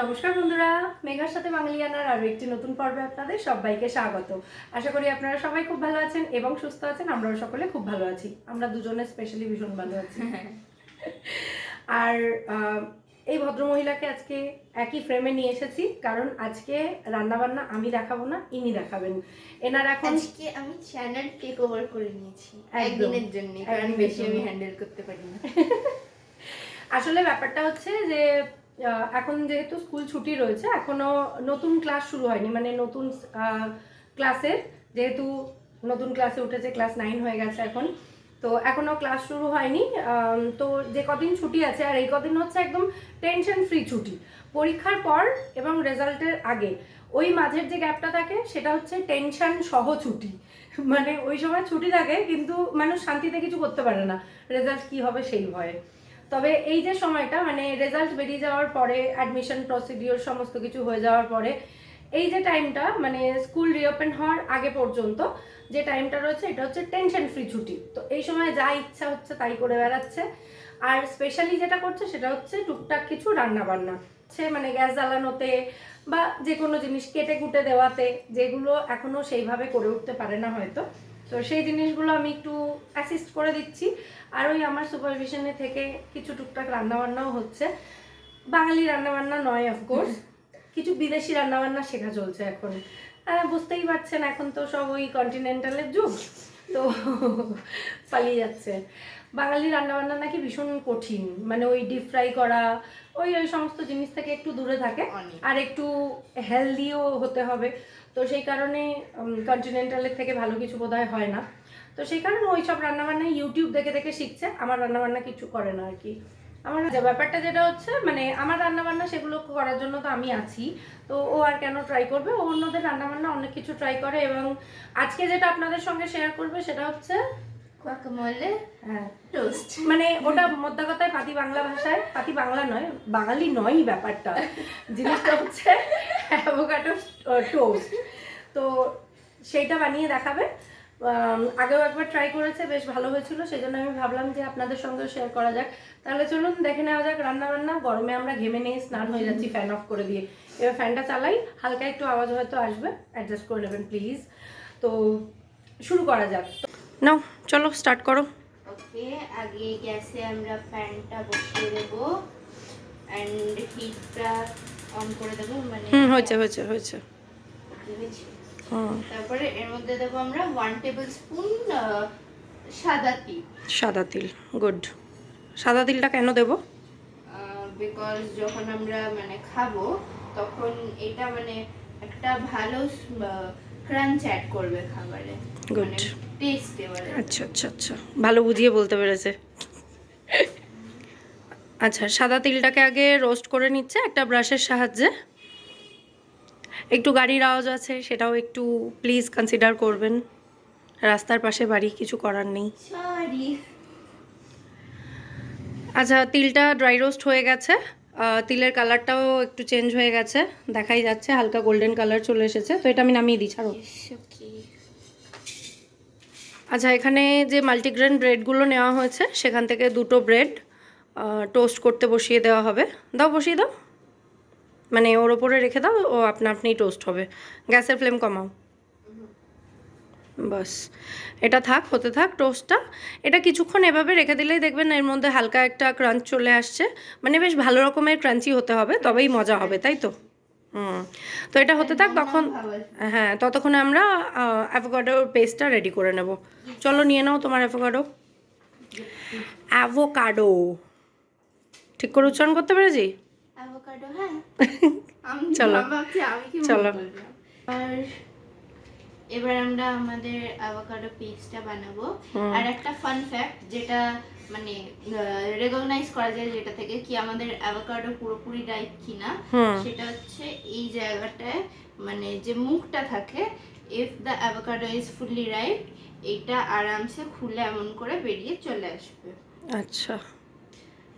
নমস্কার বন্ধুরা মেঘার সাথে বাঙালিয়ানার আরও একটি নতুন পর্বে আপনাদের সবাইকে স্বাগত আশা করি আপনারা সবাই খুব ভালো আছেন এবং সুস্থ আছেন আমরাও সকলে খুব ভালো আছি। আমরা দুজনে স্পেশালি ভীষণ ভালো আছি। আর এই ভদ্রমহিলাকে আজকে একই ফ্রেমে নিয়ে এসেছি কারণ আজকে রান্নাবান্না আমি দেখাবো না ইনি দেখাবেন। এনার এখন আজকে আমি চ্যানেল টেক ওভার করে নিয়েছি একদিনের জন্য কারণ বেশি আমি হ্যান্ডেল করতে পারি না। আসলে ব্যাপারটা হচ্ছে যে এখন যেহেতু স্কুল ছুটি রয়েছে, এখনও নতুন ক্লাস শুরু হয়নি। মানে নতুন ক্লাসের, যেহেতু নতুন ক্লাসে উঠেছে, ক্লাস নাইন হয়ে গেছে এখন। তো এখনও ক্লাস শুরু হয়নি। তো যে কদিন ছুটি আছে, আর এই কদিন হচ্ছে একদম টেনশন ফ্রি ছুটি। পরীক্ষার পর এবং রেজাল্টের আগে। ওই মাঝের যে গ্যাপটা থাকে, সেটা হচ্ছে টেনশন সহ ছুটি। মানে ওই সময় ছুটি থাকে, কিন্তু মানুষ শান্তিতে কিছু করতে পারে না। রেজাল্ট কি হবে সেই ভয়ে। তবে এই যে সময়টা মানে রেজাল্ট বেরিয়ে যাওয়ার পরে অ্যাডমিশন প্রসিডিওর সমস্ত কিছু হয়ে যাওয়ার পরে, এই যে টাইমটা মানে স্কুল রিওপেন হওয়ার আগে পর্যন্ত যে টাইমটা রয়েছে, এটা হচ্ছে টেনশন ফ্রি ছুটি। তো এই সময় যা ইচ্ছা হচ্ছে তাই করে বেড়াচ্ছে। আর স্পেশালি যেটা করছে, সেটা হচ্ছে টুকটাক কিছু রান্না বান্না সে মানে গ্যাস জ্বালানোতে বা যে কোনো জিনিস কেটে কুটে দেওয়াতে, যেগুলো এখনও সেইভাবে করে উঠতে পারে না হয়তো। তো সেই জিনিসগুলো আমি একটু অ্যাসিস্ট করে দিচ্ছি। আর ওই আমার সুপারভিশনে থেকে কিছু টুকটাক রান্নাবান্নাও হচ্ছে। বাঙালি রান্নাবান্না নয় অফকোর্স কিছু বিদেশি রান্নাবান্না শেখা চলছে এখন। বুঝতেই পারছেন এখন তো সব ওই কন্টিনেন্টালের যুগ। তো পালিয়ে যাচ্ছে। বাঙালি রান্নাবান্না নাকি ভীষণ কঠিন। মানে ওই ডিপ ফ্রাই করা ওই ওই সমস্ত জিনিস থেকে একটু দূরে থাকে। আর একটু হেলদিও হতে হবে। তো সেই কারণে কন্টিনেন্টালের থেকে ভালো কিছু বোধ হয় না। তো সেই কারণে ওই সব রান্নাবান্না ইউটিউব দেখে দেখে শিখছে। আমার রান্নাবান্না কিছু করে না আর কি। আমার ব্যাপারটা যেটা হচ্ছে মানে আমার রান্নাবান্না সেগুলো করার জন্য তো আমি আছি। তো ও আর কেন ট্রাই করবে? ও অন্যদের রান্নাবান্না অনেক কিছু ট্রাই করে এবং আজকে যেটা আপনাদের সঙ্গে শেয়ার করবে সেটা হচ্ছে গুয়াকামলে হ্যাঁ। টোস্ট মানে ওটা মোদ্দা কথায় পাতি বাংলা ভাষায় পাতি বাংলা নয় বাঙালি নয়ই ব্যাপারটা। জিনিসটা হচ্ছে অ্যাভোকাডো টোস্ট তো সেইটা বানিয়ে দেখাবে। আগেও একবার ট্রাই করেছে বেশ ভালো হয়েছিল সেই জন্য আমি ভাবলাম যে আপনাদের সঙ্গেও শেয়ার করা যাক। তাহলে চলুন দেখে নেওয়া যাক রান্না বান্না গরমে আমরা ঘেমে নিয়ে স্নান হয়ে যাচ্ছি ফ্যান অফ করে দিয়ে। এবার ফ্যানটা চালাই হালকা একটু আওয়াজ হয়তো আসবে অ্যাডজাস্ট করে নেবেন প্লিজ তো শুরু করা যাক। নাও চলো স্টার্ট করো। ওকে আগে গ্যাসে আমরা প্যানটা বসিয়ে দেব। অ্যান্ড হিটটা অন করে দেবো মানে হুম হয়েছে হয়েছে হয়েছে। তারপরে এর মধ্যে দেবো আমরা ওয়ান টেবিল স্পুন সাদা তিল। সাদা তিল গুড সাদা তিলটা কেন দেবো? বিকজ যখন আমরা মানে খাব তখন এটা মানে একটা ভালো ক্রাঞ্চ অ্যাড করবে খাবারে. মানে টেস্ট এবারে আচ্ছা আচ্ছা আচ্ছা। ভালো বুঝিয়ে বলতে পেরেছে। আচ্ছা সাদা তিলটাকে আগে রোস্ট করে নিচ্ছে একটা ব্রাশের সাহায্যে। একটু গাড়ির আওয়াজ আছে সেটাও একটু প্লিজ কনসিডার করবেন। রাস্তার পাশে বাড়ি কিছু করার নেই। আচ্ছা তিলটা ড্রাই রোস্ট হয়ে গেছে। তিলের কালারটাও একটু চেঞ্জ হয়ে গেছে দেখাই যাচ্ছে হালকা গোল্ডেন কালার চলে এসেছে তো এটা আমি নামিয়ে দিই ছাড়ো। আচ্ছা এখানে যে মাল্টিগ্রেন ব্রেডগুলো নেওয়া হয়েছে সেখান থেকে দুটো ব্রেড টোস্ট করতে বসিয়ে দেওয়া হবে। দাও বসিয়ে দাও। মানে ওর ওপরে রেখে দাও ও আপনা আপনিই টোস্ট হবে। গ্যাসের ফ্লেম কমাও। বাস। এটা থাক হতে থাক টোস্টটা। এটা কিছুক্ষণ এভাবে রেখে দিলেই দেখবেন এর মধ্যে হালকা একটা ক্রাঞ্চ চলে আসছে। মানে বেশ ভালো রকমের ক্রাঞ্চি হতে হবে তবেই মজা হবে তাই তো? হুম। তো এটা হতে থাক তখন হ্যাঁ ততক্ষণে আমরা অ্যাভোকাডোর পেস্টটা রেডি করে নেব। চলো নিয়ে নাও তোমার অ্যাভোকাডো অ্যাভোকাডো ঠিক করে উচ্চারণ করতে পেরেছি? হ্যাঁ। চলো। চলো। আর এবার আমরা আমাদের অ্যাভোকাডো পেস্টটা বানাবো। আর একটা ফান ফ্যাক্ট যেটা মানে রেকগনাইজ করা যায় যেটা থেকে কি আমাদের অ্যাভোকাডো পুরোপুরি রাইট কিনা সেটা হচ্ছে এই জায়গাটায় মানে যে মুখটা থাকে if the avocado is fully right এটা আরামসে খুলে এমন করে বেরিয়ে চলে আসবে। আচ্ছা।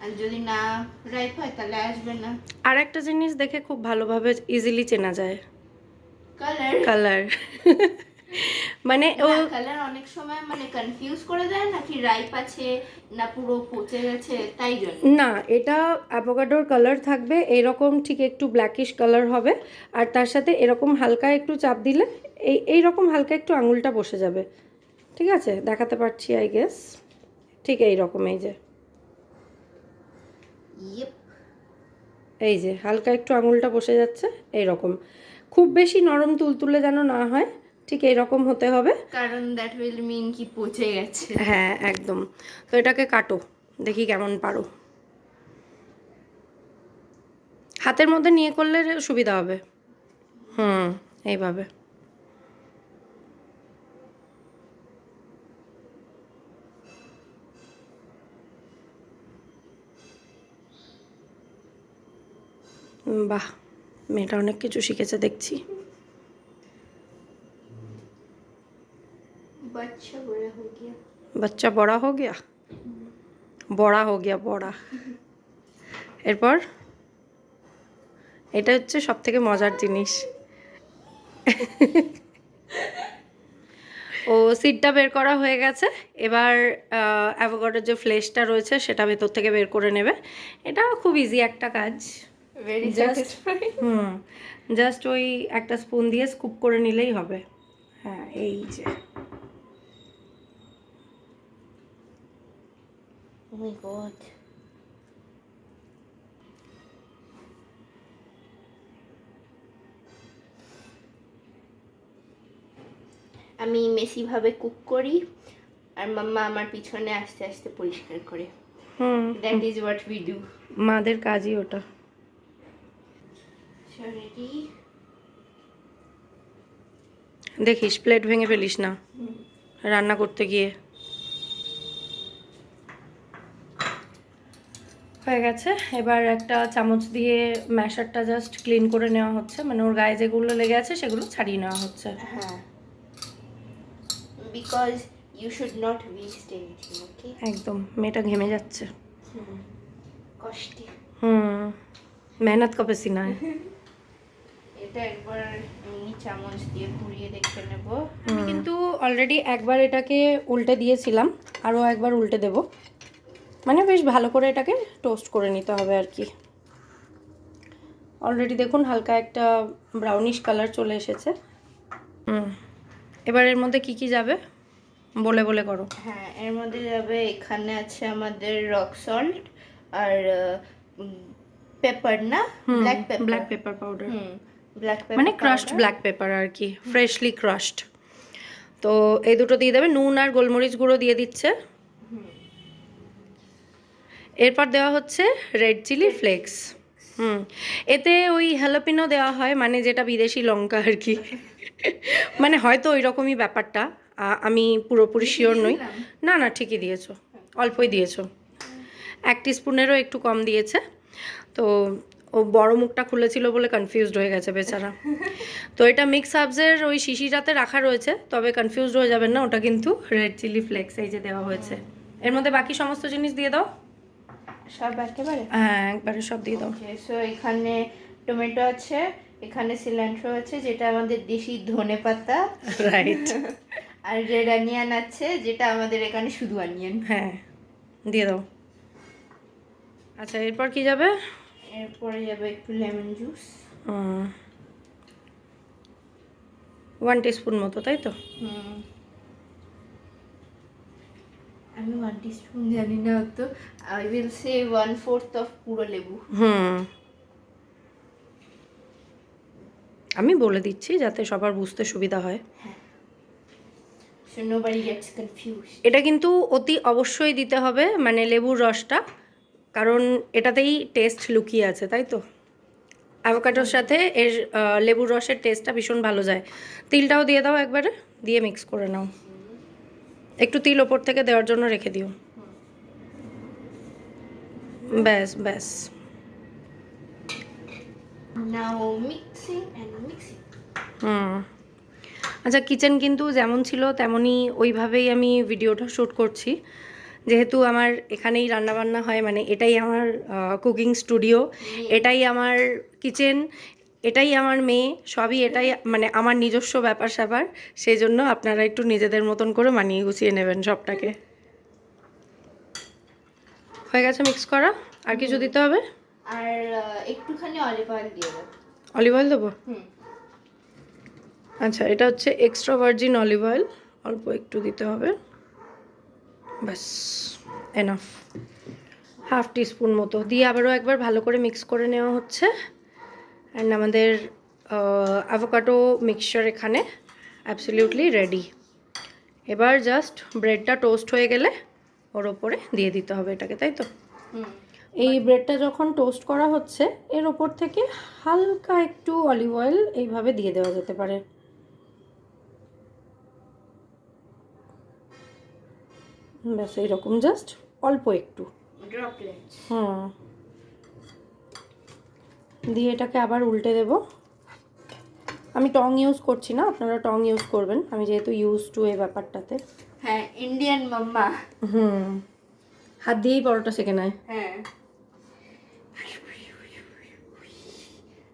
আর যদি না রাইপ হয় তাহলে আসবে না। আর একটা জিনিস দেখে খুব ভালোভাবে ইজিলি চেনা যায়। কালার কালার মানে ও কালার অনেক সময় মানে কনফিউজ করে দেয় নাকি রাইপ আছে না পুরো পচে গেছে তাই জন্য? না এটা অ্যাভোকাডোর কালার থাকবে এরকম ঠিক একটু ব্ল্যাকিশ কালার হবে আর তার সাথে এরকম হালকা একটু চাপ দিলে এই এই রকম হালকা একটু আঙুলটা বসে যাবে। ঠিক আছে? দেখাতে পারছি আই গেস ঠিক এই রকম এই যে। এই যে হালকা একটু আঙুলটা বসে যাচ্ছে এই রকম খুব বেশি নরম তুলতুলে যেন না হয় ঠিক এই রকম হতে হবে। কারণ দ্যাট উইল মিন কি পচে গেছে। হ্যাঁ একদম। তো এটাকে কাটো দেখি কেমন পারো। হাতের মধ্যে নিয়ে করলে সুবিধা হবে। হুম এইভাবে। বাহ! মেয়েটা অনেক কিছু শিখেছে দেখছি। বাচ্চা বড়া হো গিয়া। বড়া হো গিয়া? বড়া এরপর? এটা হচ্ছে সব থেকে মজার জিনিস। ও সিটটা বের করা হয়ে গেছে। এবার অ্যাভোকাডোর যে ফ্লেশটা রয়েছে সেটা ভেতর থেকে বের করে নেবে। এটা খুব ইজি একটা কাজ। ভেরি হুম জাস্ট ওই একটা স্পুন দিয়ে স্কুপ করে নিলেই হবে। হ্যাঁ এই যে। গড আমি মেসিভাবে কুক করি আর মাম্মা আমার পিছনে আস্তে আস্তে পরিষ্কার করে। হুম that is what we do মাদের কাজই ওটা। দেখিস প্লেট ভেঙে ফেলিস না। রান্না করতে গিয়ে। হয়ে গেছে। এবার একটা চামচ দিয়ে ম্যাশারটা জাস্ট ক্লিন করে নেওয়া হচ্ছে। মানে ওর গায়ে যেগুলো লেগে আছে সেগুলো ছাড়িয়ে নেওয়া হচ্ছে। হ্যাঁ। Because you should not waste anything okay একদম মেয়েটা ঘেমে যাচ্ছে। কষ্টে। হুম মেহনত কবে সিনায়। এটা একবার এমনি চামচ দিয়ে পুড়িয়ে দেখে নেব। আমি কিন্তু অলরেডি একবার এটাকে উল্টে দিয়েছিলাম আরও একবার উল্টে দেব। মানে বেশ ভালো করে এটাকে টোস্ট করে নিতে হবে আর কি। অলরেডি দেখুন হালকা একটা ব্রাউনিশ কালার চলে এসেছে। হুম। এবার এর মধ্যে কি কি যাবে? বলে বলে করো। হ্যাঁ এর মধ্যে যাবে এখানে আছে আমাদের রক সল্ট আর পেপার না? Black pepper black pepper powder হুম। ব্ল্যাক মানে ক্রাশড ব্ল্যাক পেপার আর কি ফ্রেশলি ক্রাশড তো এই দুটো দিয়ে দেবে নুন আর গোলমরিচ গুঁড়ো দিয়ে দিচ্ছে। এরপর দেওয়া হচ্ছে রেড চিলি ফ্লেক্স হুম এতে ওই হ্যালোপিনো দেওয়া হয় মানে যেটা বিদেশি লঙ্কা আর কি। মানে হয়তো ওই রকমই ব্যাপারটা আমি পুরোপুরি শিওর নই। না না ঠিকই দিয়েছ অল্পই দিয়েছ। এক স্পুনেরও একটু কম দিয়েছে। তো ও বড় মুখটা খুলেছিল বলে কনফিউজড হয়ে গেছে বেচারা। তো এটা মিক্স হাবসের ওই শিশিটাতে রাখা রয়েছে তবে কনফিউজড হয়ে যাবেন না ওটা কিন্তু রেড চিলি ফ্লেক্স এই যে দেওয়া হয়েছে। এর মধ্যে বাকি সমস্ত জিনিস দিয়ে দাও। সব একেবারে? হ্যাঁ একবারে সব দিয়ে দাও। সো এখানে টমেটো আছে এখানে সিলেন্ট্রো আছে যেটা আমাদের দেশি ধনে পাতা। রাইট আর রেড অনিয়ন আছে যেটা আমাদের এখানে শুধু অনিয়ন হ্যাঁ দিয়ে দাও। আচ্ছা এরপর কি যাবে? এরপরে যাবে একটু লেমন জুস। ওয়ান টিস্পুন মতো তাই তো? আমি ওয়ান টিস্পুন জানি না তো I will say one fourth of পুরো লেবু। হুম। আমি বলে দিচ্ছি যাতে সবার বুঝতে সুবিধা হয়। কনফিউজ এটা কিন্তু অতি অবশ্যই দিতে হবে মানে লেবুর রসটা। কারণ এটাতেই টেস্ট লুকিয়ে আছে তাই তো? অ্যাভোকাডোর সাথে এর লেবুর রসের টেস্টটা ভীষণ ভালো যায়। তিলটাও দিয়ে দাও একবারে দিয়ে মিক্স করে নাও। একটু তিল ওপর থেকে দেওয়ার জন্য রেখে দিও। ব্যাস ব্যাস। হুম। আচ্ছা কিচেন কিন্তু যেমন ছিল তেমনই ওইভাবেই আমি ভিডিওটা শ্যুট করছি। যেহেতু আমার এখানেই রান্নাবান্না হয় মানে এটাই আমার কুকিং স্টুডিও এটাই আমার কিচেন এটাই আমার মেয়ে সবই এটাই মানে আমার নিজস্ব ব্যাপার স্যাপার সেই জন্য আপনারা একটু নিজেদের মতন করে মানিয়ে গুছিয়ে নেবেন সবটাকে। হয়ে গেছে মিক্স করা? আর কিছু দিতে হবে? আর একটুখানি অলিভ অয়েল দিয়ে দেবো। অলিভ অয়েল দেবো? আচ্ছা এটা হচ্ছে এক্সট্রা ভার্জিন অলিভ অয়েল অল্প একটু দিতে হবে। ব্যাস এনাফ হাফ টিস্পুন মতো। দিয়ে আবারও একবার ভালো করে মিক্স করে নেওয়া হচ্ছে। অ্যান্ড আমাদের অ্যাভোকাটো মিক্সচার এখানে অ্যাবসলিউটলি রেডি এবার জাস্ট ব্রেডটা টোস্ট হয়ে গেলে ওর ওপরে দিয়ে দিতে হবে এটাকে তাই তো? এই ব্রেডটা যখন টোস্ট করা হচ্ছে এর ওপর থেকে হালকা একটু অলিভ অয়েল এইভাবে দিয়ে দেওয়া যেতে পারে। ব্যাস এইরকম জাস্ট অল্প একটু। হুম। দিয়ে এটাকে আবার উল্টে দেব। আমি টং ইউজ করছি না আপনারা টং ইউজ করবেন। আমি যেহেতু ইউজ টু এই ব্যাপারটাতে। হ্যাঁ ইন্ডিয়ান মাম্মা। হুম। হাত দিয়েই পরোটা সেকে নেয়। হ্যাঁ।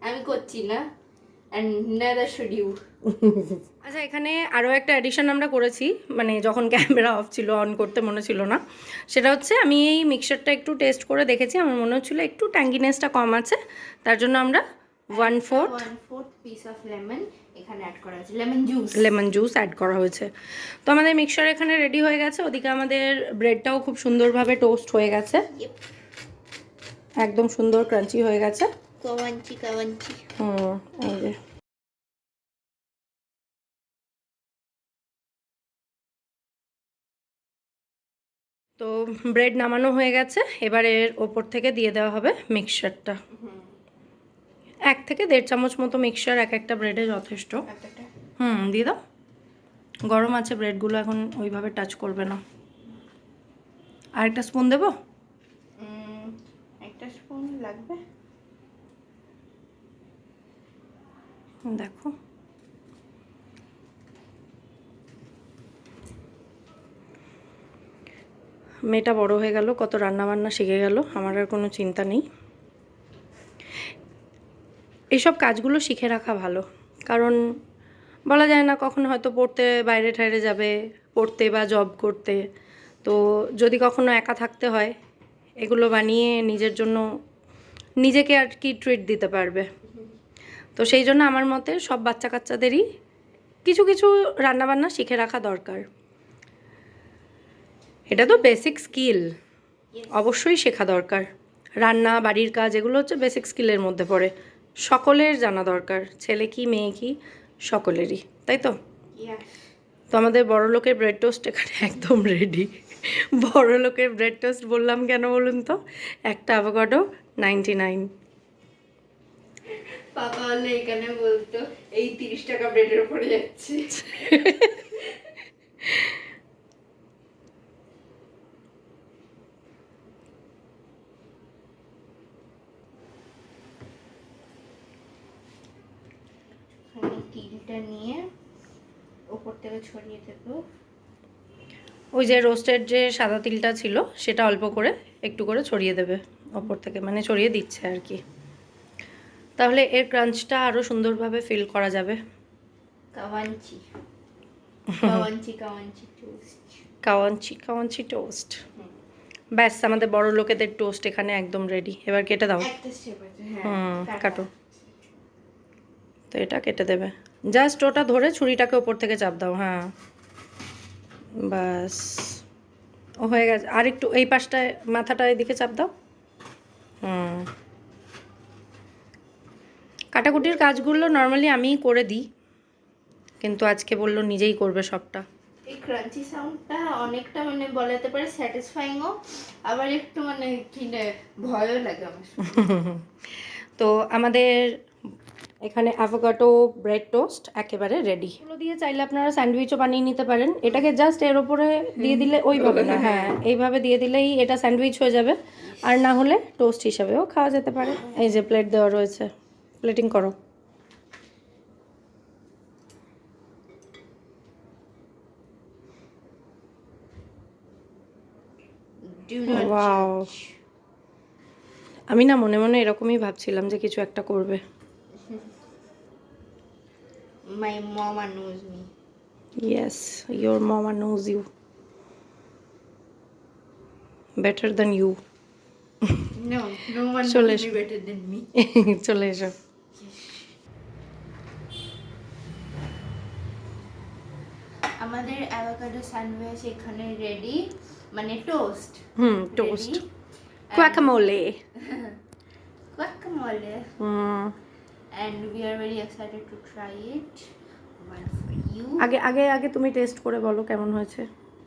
আমি করছি না। অ্যান্ড নেদার শুড ইউ আচ্ছা এখানে আরও একটা অ্যাডিশন আমরা করেছি মানে যখন ক্যামেরা অফ ছিল অন করতে মনে ছিল না সেটা হচ্ছে আমি এই মিক্সারটা একটু টেস্ট করে দেখেছি আমার মনে হচ্ছিল একটু ট্যাঙ্গিনেসটা কম আছে তার জন্য আমরা one fourth piece of lemon এখানে অ্যাড করা হয়েছে lemon juice lemon juice add করা হয়েছে। তো আমাদের মিক্সচার এখানে রেডি হয়ে গেছে ওদিকে আমাদের ব্রেডটাও খুব সুন্দরভাবে টোস্ট হয়ে গেছে। একদম সুন্দর ক্রাঞ্চি হয়ে গেছে। কাওয়াঞ্চি কাওয়াঞ্চি হুম এই যে। তো ব্রেড নামানো হয়ে গেছে। এবার এর ওপর থেকে দিয়ে দেওয়া হবে মিক্সচারটা। এক থেকে দেড় চামচ মতো মিক্সচার এক একটা ব্রেডে যথেষ্ট। হুম দিয়ে দাও। গরম আছে ব্রেডগুলো এখন ওইভাবে টাচ করবে না। আর একটা স্পুন দেবো? একটা স্পুন লাগবে? দেখো। মেয়েটা বড় হয়ে গেল, কত রান্না বান্না শিখে গেল, আমার আর কোনো চিন্তা নেই। এইসব কাজগুলো শিখে রাখা ভালো, কারণ বলা যায় না কখন হয়তো পড়তে বাইরে ঠাইরে যাবে, পড়তে বা জব করতে। তো যদি কখনো একা থাকতে হয়, এগুলো বানিয়ে নিজের জন্য নিজেকে আর কি ট্রিট দিতে পারবে। তো সেই জন্য আমার মতে সব বাচ্চা কাচ্চাদেরই কিছু কিছু রান্নাবান্না শিখে রাখা দরকার। এটা তো বেসিক স্কিল অবশ্যই শেখা দরকার। রান্না বাড়ির কাজ এগুলো হচ্ছে বেসিক স্কিলের মধ্যে পড়ে। সকলের জানা দরকার ছেলে কি মেয়ে কি সকলেরই তাই তো? তো আমাদের বড় লোকের ব্রেড টোস্ট এখানে একদম রেডি বড় লোকের ব্রেড টোস্ট বললাম কেন বলুন তো? একটা অ্যাভোকাডো নাইনটি নাইন পাপা হলে এখানে বলতো এই তিরিশ টাকা ব্রেডের উপরে যাচ্ছে। তিলটা নিয়ে ওপর থেকে ছড়িয়ে দেবো। ওই যে রোস্টেড যে সাদা তিলটা ছিল সেটা অল্প করে একটু করে ছড়িয়ে দেবে ওপর থেকে মানে ছড়িয়ে দিচ্ছে আর কি। তাহলে এর ক্রাঞ্চটা আরও সুন্দরভাবে ফিল করা যাবে। কাওয়াঞ্চি। কাওয়াঞ্চি কাওয়াঞ্চি টোস্ট। কাওয়াঞ্চি কাওয়াঞ্চি টোস্ট। ব্যাস আমাদের বড় লোকেদের টোস্ট এখানে একদম রেডি। এবার কেটে দাও। হ্যাঁ হুম কাটো। তো এটা কেটে দেবে। জাস্ট ওটা ধরে ছুরিটাকে ওপর থেকে চাপ দাও হ্যাঁ। বাস। ও হয়ে গেছে। আর একটু এই পাশটায় মাথাটা এদিকে চাপ দাও। হুম। কাটাকুটির কাজগুলো নর্মালি আমিই করে দিই। কিন্তু আজকে বলল নিজেই করবে সবটা। এই ক্রাঞ্চি সাউন্ডটা অনেকটা মানে বলা যেতে পারে স্যাটিসফাইংও আবার একটু মানে কি ভয়ও লাগে আমার। তো আমাদের এখানে অ্যাভোকাটো ব্রেড টোস্ট একেবারে রেডি এগুলো দিয়ে চাইলে আপনারা স্যান্ডউইচও বানিয়ে নিতে পারেন। এটাকে জাস্ট এর ওপরে দিয়ে দিলে ওইভাবে না। হ্যাঁ। এইভাবে দিয়ে দিলেই এটা স্যান্ডউইচ হয়ে যাবে। আর না হলে টোস্ট হিসাবেও খাওয়া যেতে পারে। এই যে প্লেট দেওয়া রয়েছে। প্লেটিং করো। আমি না মনে মনে এরকমই ভাবছিলাম যে কিছু একটা করবে। my mama knows me. Yes, your mama knows you better than you. No, no one চলে knows এসো। me better than me. চলে এসো আমাদের অ্যাভোকাডো স্যান্ডউইচ এখানে রেডি মানে toast hmm toast guacamole guacamole hmm and we are very excited to try it. One for you. আগে আগে আগে তুমি টেস্ট করে বলো কেমন হয়েছে।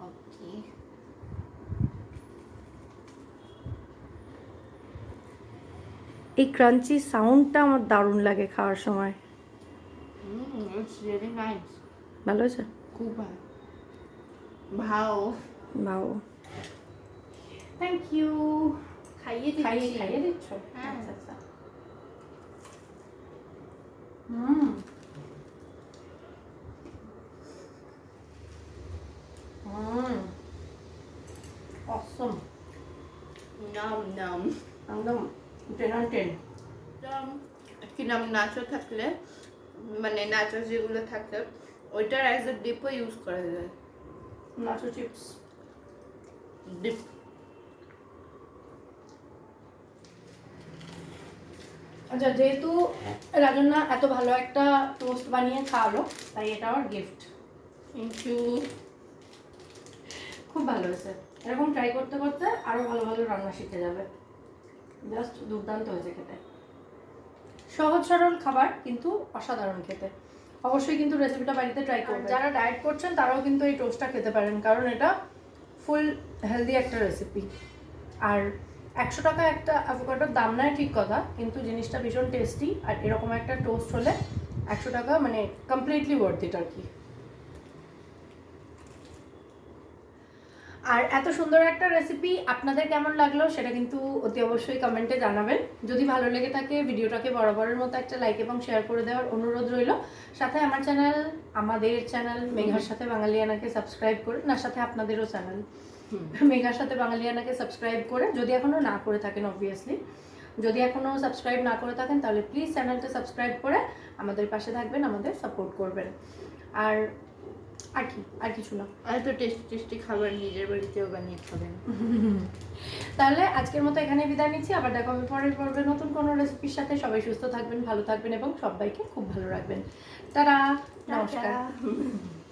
Okay. এই ক্রাঞ্চি সাউন্ডটা আমার দারুণ লাগে খাওয়ার সময়। Mm, it's really nice. ভালো হয়েছে? খুব ভালো। ভাও। বাও থ্যাংক ইউ খাইয়ে খাইয়ে দিচ্ছি খাইয়ে দিচ্ছ? হ্যাঁ। আচ্ছা আচ্ছা। অসম নাম নাম একদম টেন অন টেন নাচো থাকলে মানে নাচো যেগুলো থাকে ওইটার অ্যাজ এ ডিপও ইউজ করা যায়। নাচো চিপস ডিপ আচ্ছা যেহেতু রাজন্না এত ভালো একটা টোস্ট বানিয়ে খাওয়ালো তাই এটা আমার গিফট ইউ খুব ভালো হয়েছে। এরকম ট্রাই করতে করতে আরও ভালো ভালো রান্না শিখে যাবে। জাস্ট দুর্দান্ত হয়েছে খেতে। সহজ সরল খাবার কিন্তু অসাধারণ খেতে। অবশ্যই কিন্তু রেসিপিটা বাড়িতে ট্রাই করবেন। যারা ডায়েট করছেন তারাও কিন্তু এই টোস্টটা খেতে পারেন কারণ এটা ফুল হেলদি একটা রেসিপি আর একশো টাকা একটা অ্যাভোকাডোর দাম নেয় ঠিক কথা, কিন্তু জিনিসটা ভীষণ টেস্টি আর এরকম একটা টোস্ট হলে একশো টাকা মানে কমপ্লিটলি ওয়ার্থ ইট আর কি। আর এত সুন্দর একটা রেসিপি আপনাদের কেমন লাগল সেটা কিন্তু অতি অবশ্যই কমেন্টে জানাবেন। যদি ভালো লেগে থাকে ভিডিওটাকে বরাবরের মতো একটা লাইক এবং শেয়ার করে দেওয়ার অনুরোধ রইল। সাথে আমার চ্যানেল আমাদের চ্যানেল মেঘার সাথে বাঙালিয়ানাকে সাবস্ক্রাইব করে না সাথে আপনাদেরও চ্যানেল মেঘার সাথে বাঙালিয়ানাকে সাবস্ক্রাইব করে যদি এখনও না করে থাকেন অবভিয়াসলি যদি এখনও সাবস্ক্রাইব না করে থাকেন তাহলে প্লিজ চ্যানেলটা সাবস্ক্রাইব করে আমাদের পাশে থাকবেন আমাদের সাপোর্ট করবেন। আর আর কি? আর কিছু না। এত টেস্টি টেস্টি খাবার নিজের বাড়িতেও বানিয়ে খাবেন। তাহলে আজকের মতো এখানে বিদায় নিচ্ছি। আবার দেখা হবে পরের পর্বে নতুন কোনো রেসিপির সাথে। সবাই সুস্থ থাকবেন ভালো থাকবেন এবং সবাইকে খুব ভালো রাখবেন। তারা নমস্কার।